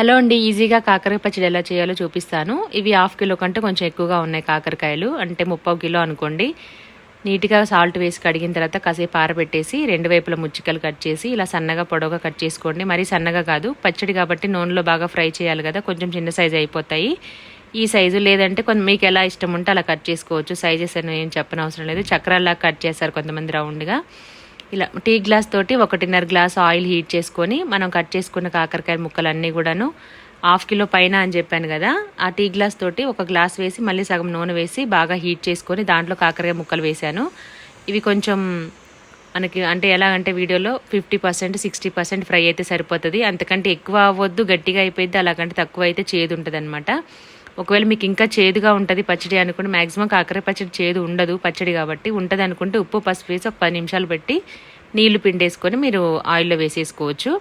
Hello అండి ఈజీగా కాకరకాయ పచ్చడి ఎలా చేయాలో చూపిస్తాను. ఇవి హాఫ్ కిలో కంటే కొంచెం ఎక్కువగా ఉన్నాయి కాకరకాయలు. అంటే ముప్పై కిలో అనుకోండి. నీట్గా సాల్ట్ వేసి కడిగిన తర్వాత కాసేపు ఆరబెట్టేసి రెండు వైపుల ముచ్చికలు కట్ చేసి ఇలా సన్నగా పొడవుగా కట్ చేసుకోండి. మరీ సన్నగా కాదు పచ్చడి కాబట్టి నూనెలో బాగా ఫ్రై చేయాలి కదా కొంచెం చిన్న సైజు అయిపోతాయి. ఈ సైజు లేదంటే కొంత మీకు ఎలా ఇష్టం ఉంటే అలా కట్ చేసుకోవచ్చు. సైజెస్ అని ఏం చెప్పనవసరం లేదు. చక్రాల్లా కట్ చేస్తారు కొంతమంది రౌండ్గా. ఇలా టీ గ్లాస్ తోటి ఒకటిన్నర గ్లాస్ ఆయిల్ హీట్ చేసుకొని మనం కట్ చేసుకున్న కాకరకాయ ముక్కలన్నీ కూడాను హాఫ్ కిలో పైన అని చెప్పాను కదా ఆ టీ గ్లాస్ తోటి ఒక గ్లాస్ వేసి మళ్ళీ సగం నూనె వేసి బాగా హీట్ చేసుకొని దాంట్లో కాకరకాయ ముక్కలు వేశాను. ఇవి కొంచెం మనకి అంటే ఎలాగంటే వీడియోలో fifty percent sixty percent fry అయితే సరిపోతుంది. అంతకంటే ఎక్కువ అవ్వద్దు గట్టిగా అయిపోయింది అలాగంటే తక్కువ అయితే చేదు ఉంటుంది అనమాట ఒకవేళ మీకు ఇంకా చేదుగా ఉంటుంది పచ్చడి అనుకుంటే మ్యాక్సిమం కాకర పచ్చడి చేదు ఉండదు పచ్చడి కాబట్టి ఉంటుంది అనుకుంటే ఉప్పు పసుపు వేసి ఒక పది నిమిషాలు పెట్టి నీళ్ళు పిండేసుకొని మీరు ఆయిల్లో వేసేసుకోవచ్చు.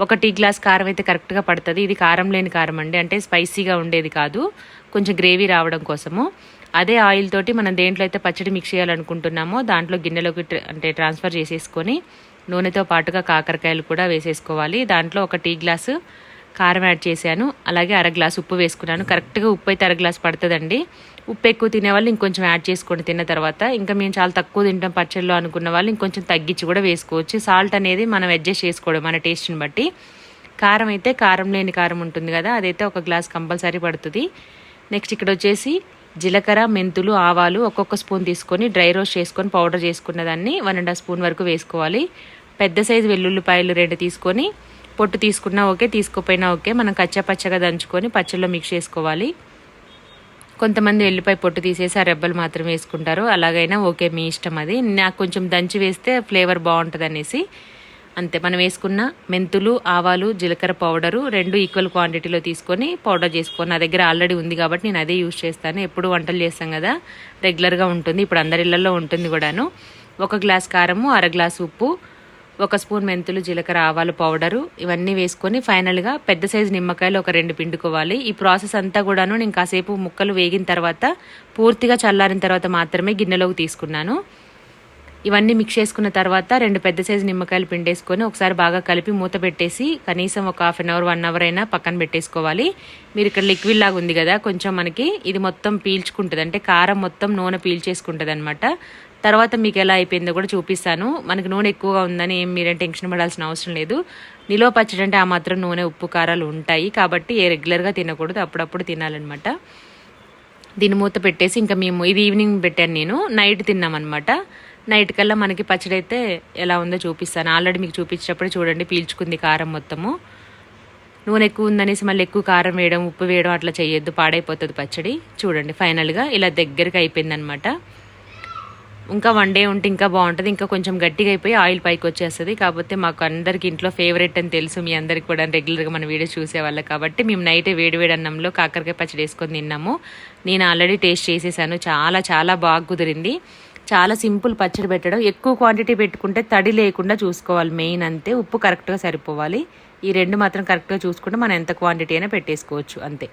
ఒక టీ గ్లాస్ కారం అయితే కరెక్ట్గా పడుతుంది. ఇది కారం లేని కారం అండి. అంటే స్పైసీగా ఉండేది కాదు. కొంచెం గ్రేవీ రావడం కోసము. అదే ఆయిల్ తోటి మనం దేంట్లో అయితే పచ్చడి మిక్స్ చేయాలనుకుంటున్నామో దాంట్లో గిన్నెలోకి అంటే ట్రాన్స్ఫర్ చేసేసుకొని నూనెతో పాటుగా కాకరకాయలు కూడా వేసేసుకోవాలి. దాంట్లో ఒక టీ గ్లాసు కారం యాడ్ చేశాను. అలాగే అర గ్లాస్ ఉప్పు వేసుకున్నాను. కరెక్ట్గా ఉప్పు అయితే అర గ్లాస్ పడుతుందండి. ఉప్పు ఎక్కువ తినేవాళ్ళు ఇంకొంచెం యాడ్ చేసుకోండి తిన్న తర్వాత ఇంకా మేము చాలా తక్కువ తింటాం పచ్చళ్ళు అనుకున్న వాళ్ళు ఇంకొంచెం తగ్గించి కూడా వేసుకోవచ్చు. సాల్ట్ అనేది మనం అడ్జస్ట్ చేసుకోవడం మన టేస్ట్ని బట్టి. కారం అయితే కారం లేని కారం ఉంటుంది కదా అదైతే ఒక గ్లాస్ కంపల్సరీ పడుతుంది. నెక్స్ట్ ఇక్కడ వచ్చేసి జీలకర్ర మెంతులు ఆవాలు ఒక్కొక్క స్పూన్ తీసుకొని డ్రై రోస్ట్ చేసుకొని పౌడర్ చేసుకున్న దాన్ని వన్ అండ్ హాఫ్ స్పూన్ వరకు వేసుకోవాలి. పెద్ద సైజు వెల్లుల్లిపాయలు రెండు తీసుకొని పొట్టు తీసుకున్నా ఓకే తీసుకోపోయినా ఓకే మనం కచ్చా పచ్చగా దంచుకొని పచ్చళ్ళలో మిక్స్ చేసుకోవాలి. కొంతమంది ఎల్లిపాయ పొట్టు తీసేసి ఆ రెబ్బలు మాత్రం వేసుకుంటారు. అలాగైనా ఓకే మీ ఇష్టం అది. నాకు కొంచెం దంచి వేస్తే ఫ్లేవర్ బాగుంటుంది అనేసి అంతే మనం వేసుకున్న మెంతులు ఆవాలు జీలకర్ర పౌడరు రెండు ఈక్వల్ క్వాంటిటీలో తీసుకొని పౌడర్ చేసుకొని నా దగ్గర ఆల్రెడీ ఉంది కాబట్టి నేను అదే యూజ్ చేస్తాను. ఎప్పుడు వంటలు చేస్తాం కదా రెగ్యులర్గా ఉంటుంది. ఇప్పుడు అందరి ఇళ్ళలో ఉంటుంది కూడాను. ఒక గ్లాస్ కారము అర గ్లాస్ ఉప్పు ఒక స్పూన్ మెంతులు జీలకర్ర ఆవాలు పౌడరు ఇవన్నీ వేసుకొని ఫైనల్గా పెద్ద సైజు నిమ్మకాయలు ఒక రెండు పిండుకోవాలి. ఈ ప్రాసెస్ అంతా కూడాను నేను కాసేపు ముక్కలు వేగిన తర్వాత పూర్తిగా చల్లారిన తర్వాత మాత్రమే గిన్నెలోకి తీసుకున్నాను. ఇవన్నీ మిక్స్ చేసుకున్న తర్వాత రెండు పెద్ద సైజు నిమ్మకాయలు పిండేసుకొని ఒకసారి బాగా కలిపి మూత పెట్టేసి కనీసం ఒక half an hour one hour అయినా పక్కన పెట్టేసుకోవాలి. మీరు ఇక్కడ లిక్విడ్ లాగా ఉంది కదా కొంచెం మనకి ఇది మొత్తం పీల్చుకుంటుంది. అంటే కారం మొత్తం నూనె పీల్చేసుకుంటుంది అనమాట తర్వాత మీకు ఎలా అయిపోయిందో కూడా చూపిస్తాను. మనకి నూనె ఎక్కువగా ఉందని ఏం మీరేం టెన్షన్ పడాల్సిన అవసరం లేదు. నిలువ పచ్చడి అంటే ఆ మాత్రం నూనె ఉప్పు కారాలు ఉంటాయి. కాబట్టి ఏ రెగ్యులర్గా తినకూడదు. అప్పుడప్పుడు తినాలన్నమాట. దీన్ని మూత పెట్టేసి ఇంకా మేము ఇది ఈవినింగ్ పెట్టాను నేను. నైట్ తిన్నామన్నమాట. నైట్ కల్లా మనకి పచ్చడి అయితే ఎలా ఉందో చూపిస్తాను. ఆల్రెడీ మీకు చూపించేటప్పుడు చూడండి పీల్చుకుంది కారం మొత్తము. నూనె ఎక్కువ ఉందనేసి మళ్ళీ ఎక్కువ కారం వేయడం ఉప్పు వేయడం అట్లా చేయొద్దు పాడైపోతుంది పచ్చడి. చూడండి ఫైనల్గా ఇలా దగ్గరికి అయిపోయిందనమాట ఇంకా వన్ డే ఉంటే ఇంకా బాగుంటుంది ఇంకా కొంచెం గట్టిగా అయిపోయి ఆయిల్ పైకి వచ్చేస్తుంది. కాకపోతే మాకు అందరికి ఇంట్లో ఫేవరెట్ అని తెలుసు మీ అందరికి కూడా రెగ్యులర్గా మన వీడియో చూసేవాళ్ళం కాబట్టి మేము నైట్ వేడివేడి అన్నంలో కాకరకాయ పచ్చడి వేసుకొని తిన్నాము. నేను ఆల్రెడీ టేస్ట్ చేసేసాను చాలా చాలా బాగా కుదిరింది. చాలా సింపుల్ పచ్చడి పెట్టడం. ఎక్కువ క్వాంటిటీ పెట్టుకుంటే తడి లేకుండా చూసుకోవాలి. మెయిన్ అంతే. ఉప్పు కరెక్ట్గా సరిపోవాలి. ఈ రెండు మాత్రం కరెక్ట్గా చూసుకుంటే మనం ఎంత క్వాంటిటీ అయినా పెట్టేసుకోవచ్చు. అంతే.